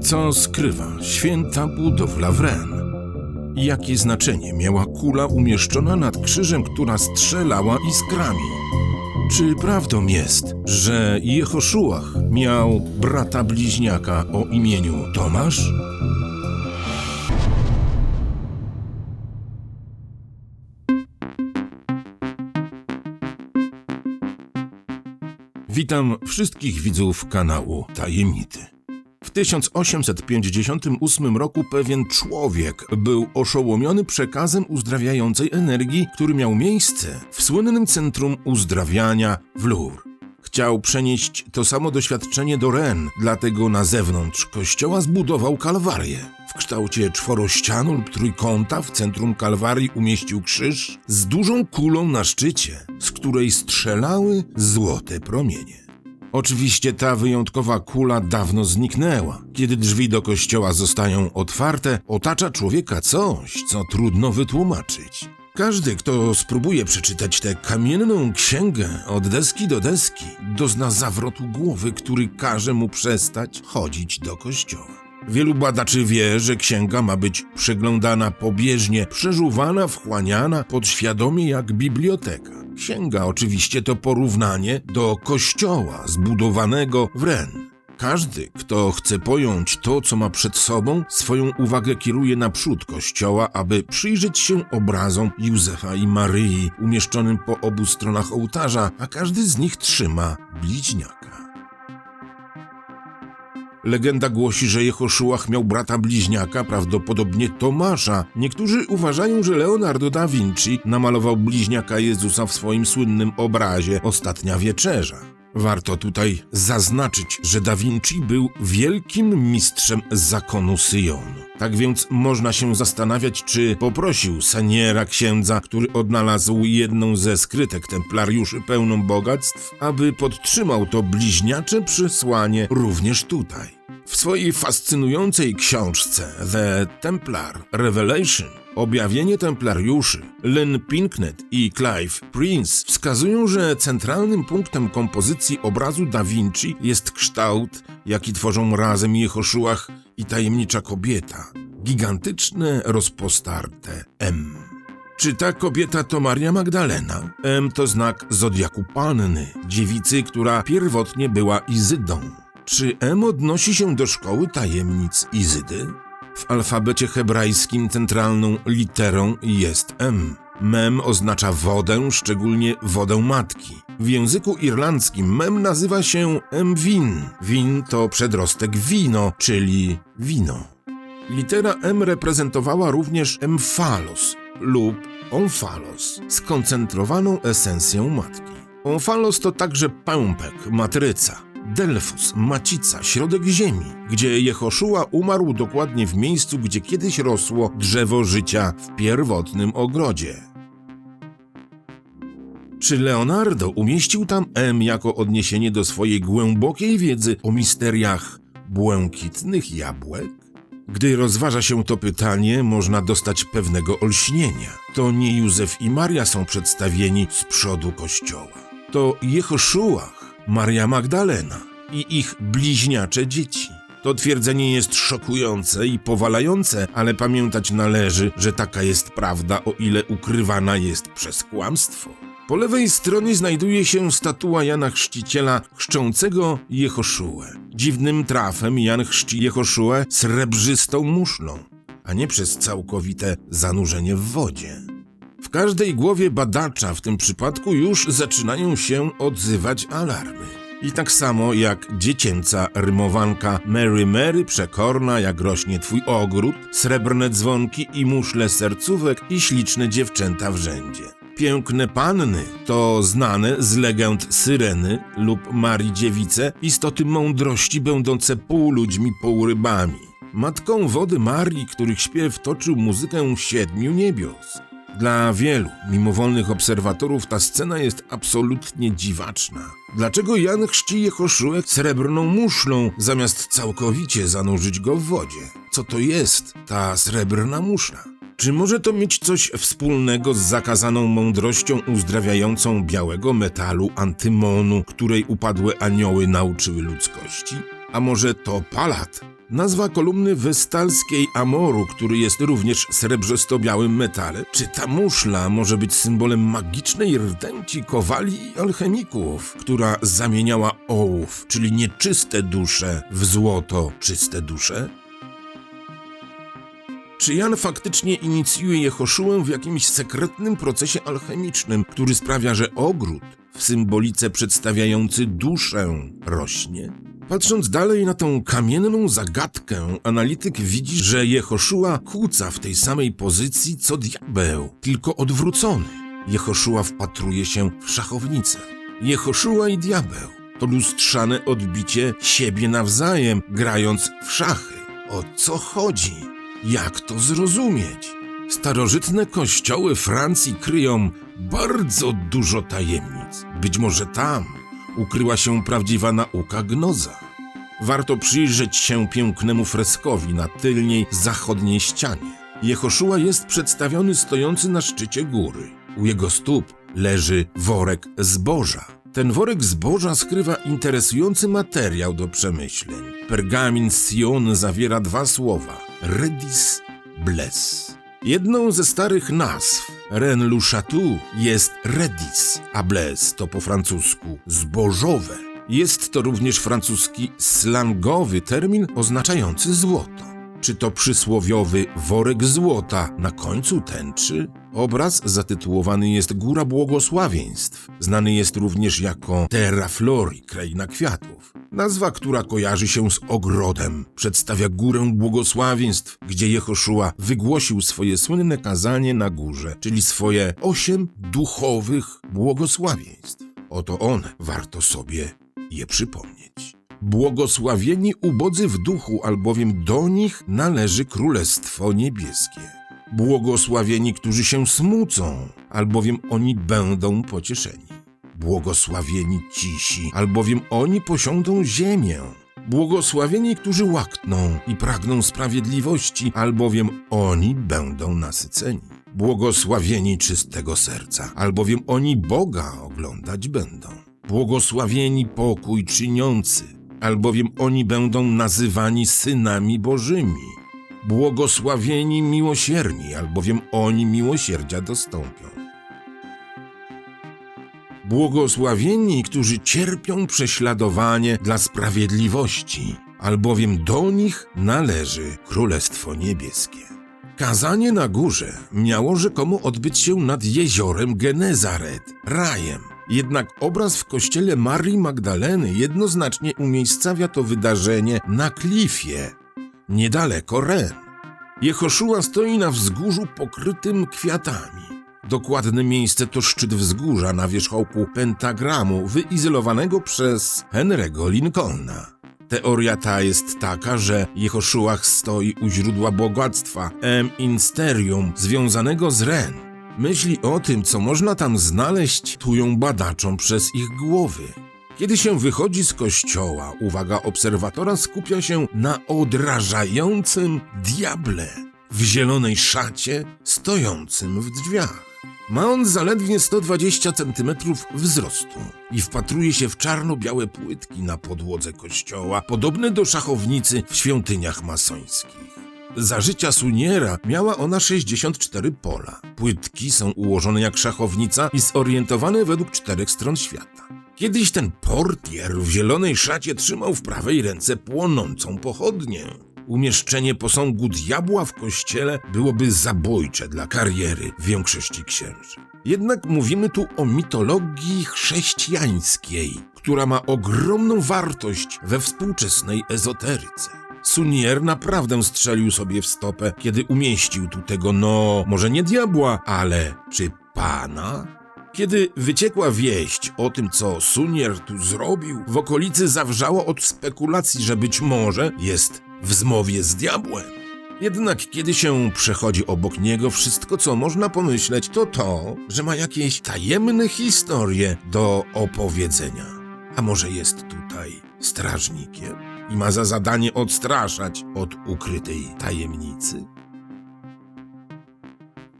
Co skrywa święta budowla Wren? Jakie znaczenie miała kula umieszczona nad krzyżem, która strzelała iskrami? Czy prawdą jest, że Jehoszuach miał brata bliźniaka o imieniu Tomasz? Witam wszystkich widzów kanału Tajemnity. W 1858 roku pewien człowiek był oszołomiony przekazem uzdrawiającej energii, który miał miejsce w słynnym centrum uzdrawiania w Louvre. Chciał przenieść to samo doświadczenie do Rennes, dlatego na zewnątrz kościoła zbudował kalwarię. W kształcie czworościanu lub trójkąta w centrum kalwarii umieścił krzyż z dużą kulą na szczycie, z której strzelały złote promienie. Oczywiście ta wyjątkowa kula dawno zniknęła. Kiedy drzwi do kościoła zostają otwarte, otacza człowieka coś, co trudno wytłumaczyć. Każdy, kto spróbuje przeczytać tę kamienną księgę od deski do deski, dozna zawrotu głowy, który każe mu przestać chodzić do kościoła. Wielu badaczy wie, że księga ma być przeglądana pobieżnie, przeżuwana, wchłaniana podświadomie jak biblioteka. Księga oczywiście to porównanie do kościoła zbudowanego w Ren. Każdy, kto chce pojąć to, co ma przed sobą, swoją uwagę kieruje naprzód kościoła, aby przyjrzeć się obrazom Józefa i Maryi umieszczonym po obu stronach ołtarza, a każdy z nich trzyma bliźniaka. Legenda głosi, że Jehoszuach miał brata bliźniaka, prawdopodobnie Tomasza. Niektórzy uważają, że Leonardo da Vinci namalował bliźniaka Jezusa w swoim słynnym obrazie Ostatnia Wieczerza. Warto tutaj zaznaczyć, że Da Vinci był wielkim mistrzem zakonu Syjonu. Tak więc można się zastanawiać, czy poprosił Saniera księdza, który odnalazł jedną ze skrytek templariuszy pełną bogactw, aby podtrzymał to bliźniacze przesłanie również tutaj. W swojej fascynującej książce The Templar Revelation Objawienie Templariuszy, Lynn Pinknett i Clive Prince wskazują, że centralnym punktem kompozycji obrazu Da Vinci jest kształt, jaki tworzą razem Jehoszuach i tajemnicza kobieta. Gigantyczne, rozpostarte M. Czy ta kobieta to Maria Magdalena? M to znak zodiaku panny, dziewicy, która pierwotnie była Izydą. Czy M odnosi się do szkoły tajemnic Izydy? W alfabecie hebrajskim centralną literą jest M. Mem oznacza wodę, szczególnie wodę matki. W języku irlandzkim mem nazywa się emwin. Win to przedrostek wino, czyli wino. Litera M reprezentowała również emphalos lub onfalos, skoncentrowaną esencją matki. Onfalos to także pępek, matryca. Delfos, macica, środek ziemi, gdzie Jehoszua umarł dokładnie w miejscu, gdzie kiedyś rosło drzewo życia w pierwotnym ogrodzie. Czy Leonardo umieścił tam M jako odniesienie do swojej głębokiej wiedzy o misteriach błękitnych jabłek? Gdy rozważa się to pytanie, można dostać pewnego olśnienia. To nie Józef i Maria są przedstawieni z przodu kościoła. To Jehoszuach, Maria Magdalena i ich bliźniacze dzieci. To twierdzenie jest szokujące i powalające, ale pamiętać należy, że taka jest prawda, o ile ukrywana jest przez kłamstwo. Po lewej stronie znajduje się statua Jana Chrzciciela chrzczącego Jehoszułę. Dziwnym trafem Jan chrzci Jehoszułę srebrzystą muszlą, a nie przez całkowite zanurzenie w wodzie. W każdej głowie badacza w tym przypadku już zaczynają się odzywać alarmy. I tak samo jak dziecięca rymowanka Mary Mary przekorna jak rośnie twój ogród, srebrne dzwonki i muszle sercówek i śliczne dziewczęta w rzędzie. Piękne panny to znane z legend Syreny lub Marii Dziewice istoty mądrości będące pół ludźmi, pół rybami. Matką wody Marii, których śpiew toczył muzykę siedmiu niebios. Dla wielu mimowolnych obserwatorów ta scena jest absolutnie dziwaczna. Dlaczego Jan chrzci Jehoszuę srebrną muszlą, zamiast całkowicie zanurzyć go w wodzie? Co to jest ta srebrna muszla? Czy może to mieć coś wspólnego z zakazaną mądrością uzdrawiającą białego metalu antymonu, której upadłe anioły nauczyły ludzkości? A może to palat, Nazwa kolumny westalskiej Amoru, który jest również srebrzysto-białym metalem. Czy ta muszla może być symbolem magicznej rdęci kowali i alchemików, która zamieniała ołów, czyli nieczyste dusze, w złoto czyste dusze? Czy Jan faktycznie inicjuje Jehoszuę w jakimś sekretnym procesie alchemicznym, który sprawia, że ogród w symbolice przedstawiający duszę rośnie? Patrząc dalej na tą kamienną zagadkę, analityk widzi, że Jehoszua kłóca w tej samej pozycji co diabeł, tylko odwrócony. Jehoszua wpatruje się w szachownicę. Jehoszua i diabeł to lustrzane odbicie siebie nawzajem, grając w szachy. O co chodzi? Jak to zrozumieć? Starożytne kościoły Francji kryją bardzo dużo tajemnic. Być może tam ukryła się prawdziwa nauka gnoza. Warto przyjrzeć się pięknemu freskowi na tylniej zachodniej ścianie. Jehoszua jest przedstawiony stojący na szczycie góry. U jego stóp leży worek zboża. Ten worek zboża skrywa interesujący materiał do przemyśleń. Pergamin Sion zawiera dwa słowa: redis bless. Jedną ze starych nazw Ren lu Chatou jest redis, a bless to po francusku zbożowe. Jest to również francuski slangowy termin oznaczający złoto. Czy to przysłowiowy worek złota na końcu tęczy? Obraz zatytułowany jest Góra Błogosławieństw. Znany jest również jako Terra Flori, kraina kwiatów. Nazwa, która kojarzy się z ogrodem, przedstawia górę błogosławieństw, gdzie Jehoszua wygłosił swoje słynne kazanie na górze, czyli swoje osiem duchowych błogosławieństw. Oto one warto sobie je przypomnieć. Błogosławieni ubodzy w duchu, albowiem do nich należy Królestwo Niebieskie. Błogosławieni, którzy się smucą, albowiem oni będą pocieszeni. Błogosławieni cisi, albowiem oni posiądą ziemię. Błogosławieni, którzy łakną i pragną sprawiedliwości, albowiem oni będą nasyceni. Błogosławieni czystego serca, albowiem oni Boga oglądać będą. Błogosławieni pokój czyniący, albowiem oni będą nazywani synami Bożymi. Błogosławieni miłosierni, albowiem oni miłosierdzia dostąpią. Błogosławieni, którzy cierpią prześladowanie dla sprawiedliwości, albowiem do nich należy Królestwo Niebieskie. Kazanie na górze miało rzekomo odbyć się nad jeziorem Genezaret, rajem. Jednak obraz w kościele Marii Magdaleny jednoznacznie umiejscawia to wydarzenie na klifie, niedaleko Ren. Jehoszua stoi na wzgórzu pokrytym kwiatami. Dokładne miejsce to szczyt wzgórza na wierzchołku pentagramu wyizolowanego przez Henry'ego Lincolna. Teoria ta jest taka, że Jehoszuach stoi u źródła bogactwa M. Insterium związanego z Ren. Myśli o tym, co można tam znaleźć, tują badaczom przez ich głowy. Kiedy się wychodzi z kościoła, uwaga obserwatora skupia się na odrażającym diable w zielonej szacie stojącym w drzwiach. Ma on zaledwie 120 cm wzrostu i wpatruje się w czarno-białe płytki na podłodze kościoła, podobne do szachownicy w świątyniach masońskich. Za życia Suniera miała ona 64 pola. Płytki są ułożone jak szachownica i zorientowane według czterech stron świata. Kiedyś ten portier w zielonej szacie trzymał w prawej ręce płonącą pochodnię. Umieszczenie posągu diabła w kościele byłoby zabójcze dla kariery większości księży. Jednak mówimy tu o mitologii chrześcijańskiej, która ma ogromną wartość we współczesnej ezoteryce. Sunier naprawdę strzelił sobie w stopę, kiedy umieścił tu tego, no, może nie diabła, ale czy pana? Kiedy wyciekła wieść o tym, co Sunier tu zrobił, w okolicy zawrzało od spekulacji, że być może jest w zmowie z diabłem. Jednak kiedy się przechodzi obok niego, wszystko co można pomyśleć to to, że ma jakieś tajemne historie do opowiedzenia. A może jest tutaj strażnikiem i ma za zadanie odstraszać od ukrytej tajemnicy?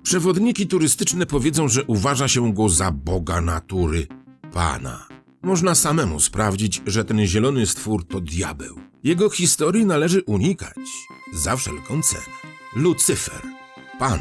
Przewodniki turystyczne powiedzą, że uważa się go za boga natury, pana. Można samemu sprawdzić, że ten zielony stwór to diabeł. Jego historii należy unikać za wszelką cenę. Lucyfer, Pan,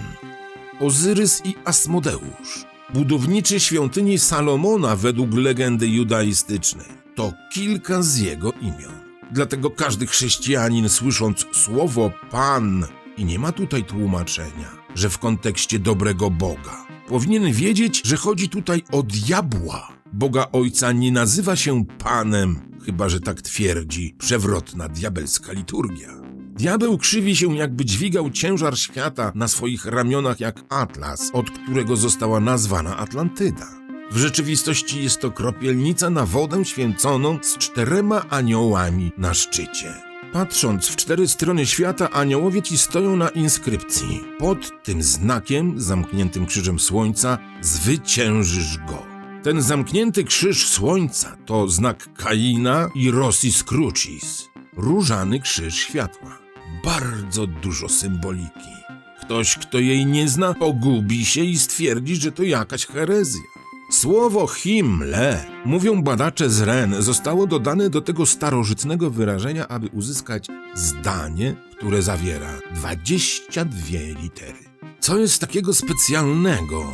Ozyrys i Asmodeusz, budowniczy świątyni Salomona według legendy judaistycznej, to kilka z jego imion. Dlatego każdy chrześcijanin słysząc słowo Pan i nie ma tutaj tłumaczenia, że w kontekście dobrego Boga, powinien wiedzieć, że chodzi tutaj o diabła. Boga Ojca nie nazywa się Panem, chyba że tak twierdzi przewrotna diabelska liturgia. Diabeł krzywi się, jakby dźwigał ciężar świata na swoich ramionach jak atlas, od którego została nazwana Atlantyda. W rzeczywistości jest to kropielnica na wodę święconą z czterema aniołami na szczycie. Patrząc w cztery strony świata, aniołowie ci stoją na inskrypcji. Pod tym znakiem, zamkniętym krzyżem słońca, zwyciężysz go. Ten zamknięty krzyż słońca to znak Kaina i Rossis Crucis, różany krzyż światła. Bardzo dużo symboliki. Ktoś, kto jej nie zna, pogubi się i stwierdzi, że to jakaś herezja. Słowo Himle, mówią badacze z Ren, zostało dodane do tego starożytnego wyrażenia, aby uzyskać zdanie, które zawiera 22 litery. Co jest takiego specjalnego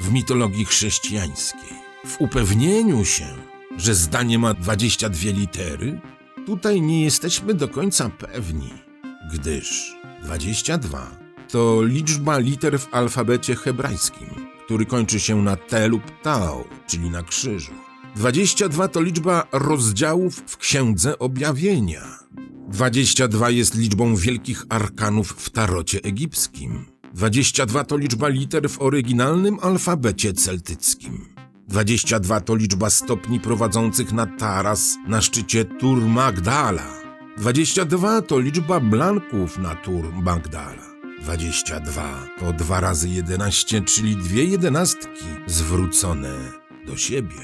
w mitologii chrześcijańskiej? W upewnieniu się, że zdanie ma 22 litery, tutaj nie jesteśmy do końca pewni, gdyż 22 to liczba liter w alfabecie hebrajskim, który kończy się na T lub Tau, czyli na krzyżu. 22 to liczba rozdziałów w Księdze Objawienia. 22 jest liczbą wielkich arkanów w tarocie egipskim. 22 to liczba liter w oryginalnym alfabecie celtyckim. 22 to liczba stopni prowadzących na taras na szczycie Tur Magdala. 22 to liczba blanków na Tur Magdala. 22 to 2 razy 11, czyli dwie jedenastki zwrócone do siebie.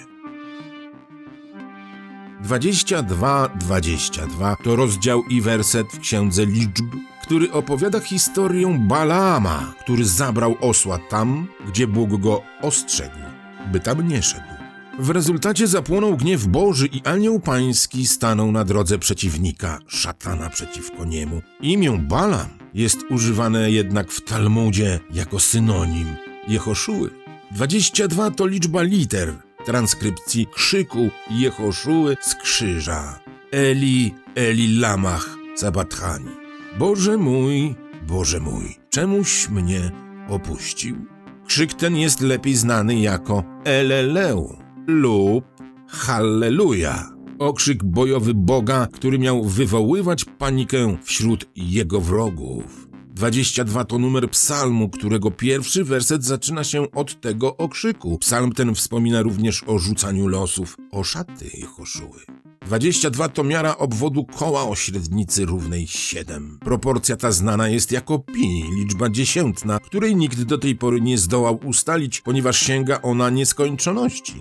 22, 22 to rozdział i werset w Księdze Liczb, który opowiada historię Balaama, który zabrał osła tam, gdzie Bóg go ostrzegł, by tam nie szedł. W rezultacie zapłonął gniew Boży i anioł pański stanął na drodze przeciwnika, szatana przeciwko niemu. Imię Balam jest używane jednak w Talmudzie jako synonim Jehoszuły. 22 to liczba liter transkrypcji krzyku Jehoszuły z krzyża. Eli, Eli lamach sabathani. Boże mój, Boże mój, czemuś mnie opuścił? Krzyk ten jest lepiej znany jako Eleleu lub Halleluja. Okrzyk bojowy Boga, który miał wywoływać panikę wśród jego wrogów. 22 to numer psalmu, którego pierwszy werset zaczyna się od tego okrzyku. Psalm ten wspomina również o rzucaniu losów, o szaty Jehoszuły. 22 to miara obwodu koła o średnicy równej 7. Proporcja ta znana jest jako pi, liczba dziesiętna, której nikt do tej pory nie zdołał ustalić, ponieważ sięga ona nieskończoności.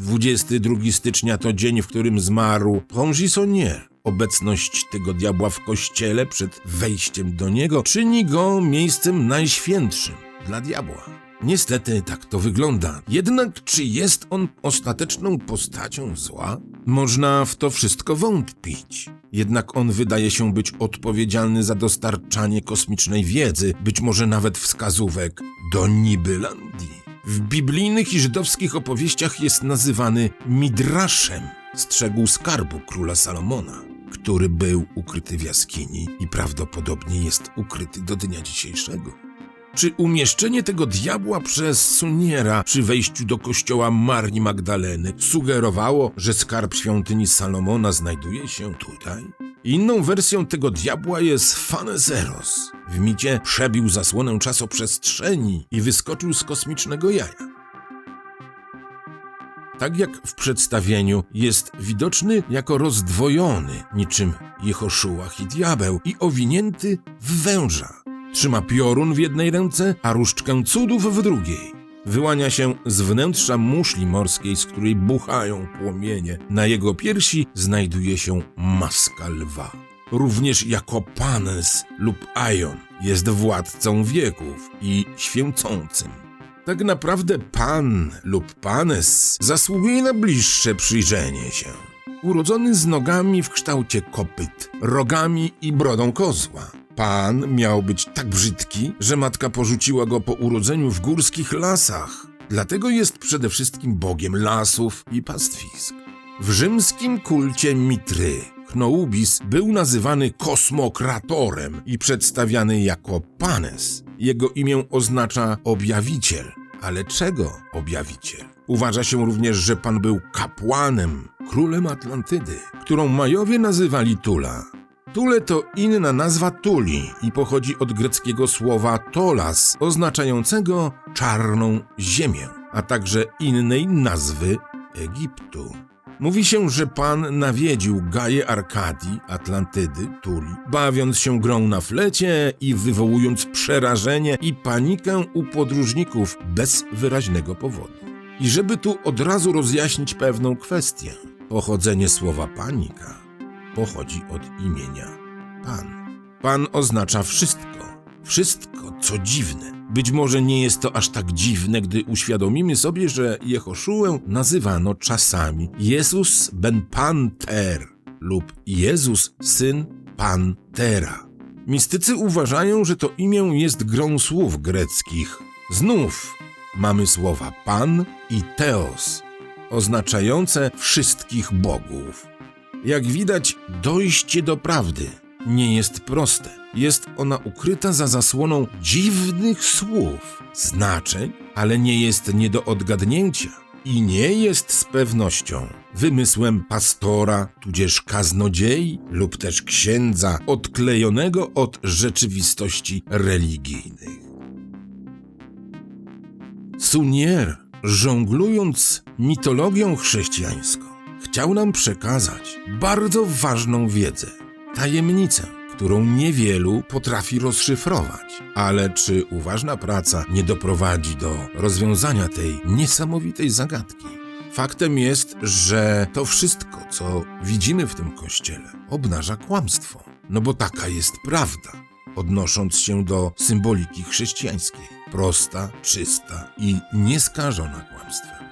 22 stycznia to dzień, w którym zmarł Pongisonier. Obecność tego diabła w kościele przed wejściem do niego czyni go miejscem najświętszym dla diabła. Niestety tak to wygląda. Jednak czy jest on ostateczną postacią zła? Można w to wszystko wątpić. Jednak on wydaje się być odpowiedzialny za dostarczanie kosmicznej wiedzy, być może nawet wskazówek do Nibylandii. W biblijnych i żydowskich opowieściach jest nazywany Midraszem, strzegł skarbu króla Salomona, który był ukryty w jaskini i prawdopodobnie jest ukryty do dnia dzisiejszego. Czy umieszczenie tego diabła przez Suniera przy wejściu do kościoła Marii Magdaleny sugerowało, że skarb świątyni Salomona znajduje się tutaj? Inną wersją tego diabła jest Fanezeros. W micie przebił zasłonę czasoprzestrzeni i wyskoczył z kosmicznego jaja. Tak jak w przedstawieniu, jest widoczny jako rozdwojony, niczym Jehoszułach i diabeł, i owinięty w węża. Trzyma piorun w jednej ręce, a różdżkę cudów w drugiej. Wyłania się z wnętrza muszli morskiej, z której buchają płomienie. Na jego piersi znajduje się maska lwa. Również jako Panes lub Aion jest władcą wieków i święcącym. Tak naprawdę Pan lub Panes zasługuje na bliższe przyjrzenie się. urodzony z nogami w kształcie kopyt, rogami i brodą kozła. Pan miał być tak brzydki, że matka porzuciła go po urodzeniu w górskich lasach. Dlatego jest przede wszystkim bogiem lasów i pastwisk. W rzymskim kulcie Mitry Chnoubis był nazywany kosmokratorem i przedstawiany jako Panes. Jego imię oznacza objawiciel. Ale czego objawiciel? Uważa się również, że pan był kapłanem, królem Atlantydy, którą Majowie nazywali Tula. Tule to inna nazwa Tuli i pochodzi od greckiego słowa tolas, oznaczającego czarną ziemię, a także innej nazwy Egiptu. Mówi się, że pan nawiedził Gaję Arkadii, Atlantydy, Tuli, bawiąc się grą na flecie i wywołując przerażenie i panikę u podróżników bez wyraźnego powodu. I żeby tu od razu rozjaśnić pewną kwestię, pochodzenie słowa panika pochodzi od imienia Pan. Pan oznacza wszystko, wszystko, co dziwne. Być może nie jest to aż tak dziwne, gdy uświadomimy sobie, że Jehoszułę nazywano czasami Jezus ben Panter lub Jezus syn Pantera. Mistycy uważają, że to imię jest grą słów greckich. Znów mamy słowa Pan i Teos, oznaczające wszystkich bogów. Jak widać, dojście do prawdy nie jest proste. Jest ona ukryta za zasłoną dziwnych słów, znaczeń, ale nie jest nie do odgadnięcia i nie jest z pewnością wymysłem pastora, tudzież kaznodziei lub też księdza odklejonego od rzeczywistości religijnych. Sunier, żonglując mitologią chrześcijańską, chciał nam przekazać bardzo ważną wiedzę, tajemnicę, którą niewielu potrafi rozszyfrować. Ale czy uważna praca nie doprowadzi do rozwiązania tej niesamowitej zagadki? Faktem jest, że to wszystko, co widzimy w tym kościele, obnaża kłamstwo. No bo taka jest prawda, odnosząc się do symboliki chrześcijańskiej. Prosta, czysta i nieskażona kłamstwem.